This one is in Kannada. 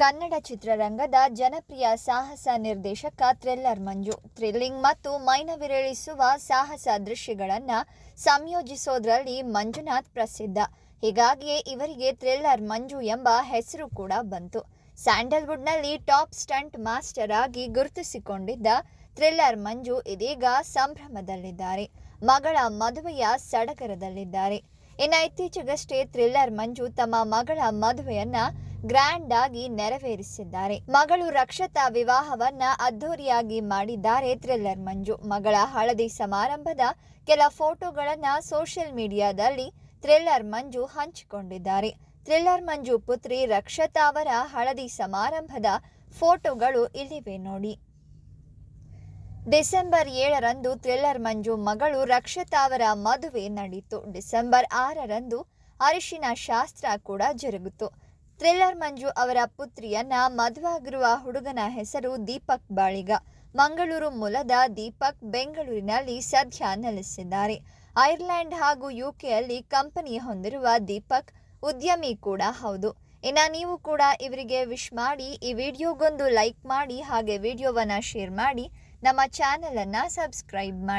ಕನ್ನಡ ಚಿತ್ರರಂಗದ ಜನಪ್ರಿಯ ಸಾಹಸ ನಿರ್ದೇಶಕ ಥ್ರಿಲ್ಲರ್ ಮಂಜು. ಥ್ರಿಲ್ಲಿಂಗ್ ಮತ್ತು ಮೈನವಿರೇಳಿಸುವ ಸಾಹಸ ದೃಶ್ಯಗಳನ್ನು ಸಂಯೋಜಿಸೋದ್ರಲ್ಲಿ ಮಂಜುನಾಥ್ ಪ್ರಸಿದ್ಧ. ಹೀಗಾಗಿಯೇ ಇವರಿಗೆ ಥ್ರಿಲ್ಲರ್ ಮಂಜು ಎಂಬ ಹೆಸರು ಕೂಡ ಬಂತು. ಸ್ಯಾಂಡಲ್ವುಡ್ನಲ್ಲಿ ಟಾಪ್ ಸ್ಟಂಟ್ ಮಾಸ್ಟರ್ ಆಗಿ ಗುರುತಿಸಿಕೊಂಡಿದ್ದ ಥ್ರಿಲ್ಲರ್ ಮಂಜು ಇದೀಗ ಸಂಭ್ರಮದಲ್ಲಿದ್ದಾರೆ. ಮಗಳ ಮದುವೆಯ ಸಡಗರದಲ್ಲಿದ್ದಾರೆ. ಇನ್ನು ಇತ್ತೀಚೆಗಷ್ಟೇ ಥ್ರಿಲ್ಲರ್ ಮಂಜು ತಮ್ಮ ಮಗಳ ಮದುವೆಯನ್ನ ಗ್ರ್ಯಾಂಡ್ ಆಗಿ ನೆರವೇರಿಸಿದ್ದಾರೆ. ಮಗಳು ರಕ್ಷತಾ ವಿವಾಹವನ್ನ ಅದ್ಧೂರಿಯಾಗಿ ಮಾಡಿದ್ದಾರೆ ಥ್ರಿಲ್ಲರ್ ಮಂಜು. ಮಗಳ ಹಳದಿ ಸಮಾರಂಭದ ಕೆಲ ಫೋಟೋಗಳನ್ನ ಸೋಷಿಯಲ್ ಮೀಡಿಯಾದಲ್ಲಿ ಥ್ರಿಲ್ಲರ್ ಮಂಜು ಹಂಚಿಕೊಂಡಿದ್ದಾರೆ. ಥ್ರಿಲ್ಲರ್ ಮಂಜು ಪುತ್ರಿ ರಕ್ಷತಾ ಅವರ ಹಳದಿ ಸಮಾರಂಭದ ಫೋಟೋಗಳು ಇಲ್ಲಿವೆ ನೋಡಿ. ಡಿಸೆಂಬರ್ ಏಳರಂದು ಥ್ರಿಲ್ಲರ್ ಮಂಜು ಮಗಳು ರಕ್ಷತಾ ಅವರ ಮದುವೆ ನಡೆಯಿತು ಡಿಸೆಂಬರ್ ಆರರಂದು ಅರಿಶಿನ ಶಾಸ್ತ್ರ ಕೂಡ ಜರುಗಿತು. ಥ್ರಿಲ್ಲರ್ ಮಂಜು ಅವರ ಪುತ್ರಿಯನ್ನ ಮದುವಾಗಿರುವ ಹುಡುಗನ ಹೆಸರು ದೀಪಕ್ ಬಾಳಿಗ. ಮಂಗಳೂರು ಮೂಲದ ದೀಪಕ್ ಬೆಂಗಳೂರಿನಲ್ಲಿ ಸದ್ಯ ನೆಲೆಸಿದ್ದಾರೆ. ಐರ್ಲೆಂಡ್ ಹಾಗೂ ಯುಕೆಯಲ್ಲಿ ಕಂಪನಿ ಹೊಂದಿರುವ ದೀಪಕ್ ಉದ್ಯಮಿ ಕೂಡ ಹೌದು. ಇನ್ನು ನೀವು ಕೂಡ ಇವರಿಗೆ ವಿಶ್ ಮಾಡಿ, ಈ ವಿಡಿಯೋಗೊಂದು ಲೈಕ್ ಮಾಡಿ, ಹಾಗೆ ವಿಡಿಯೋವನ್ನು ಶೇರ್ ಮಾಡಿ, ನಮ್ಮ ಚಾನಲನ್ನು ಸಬ್ಸ್ಕ್ರೈಬ್ ಮಾಡಿ.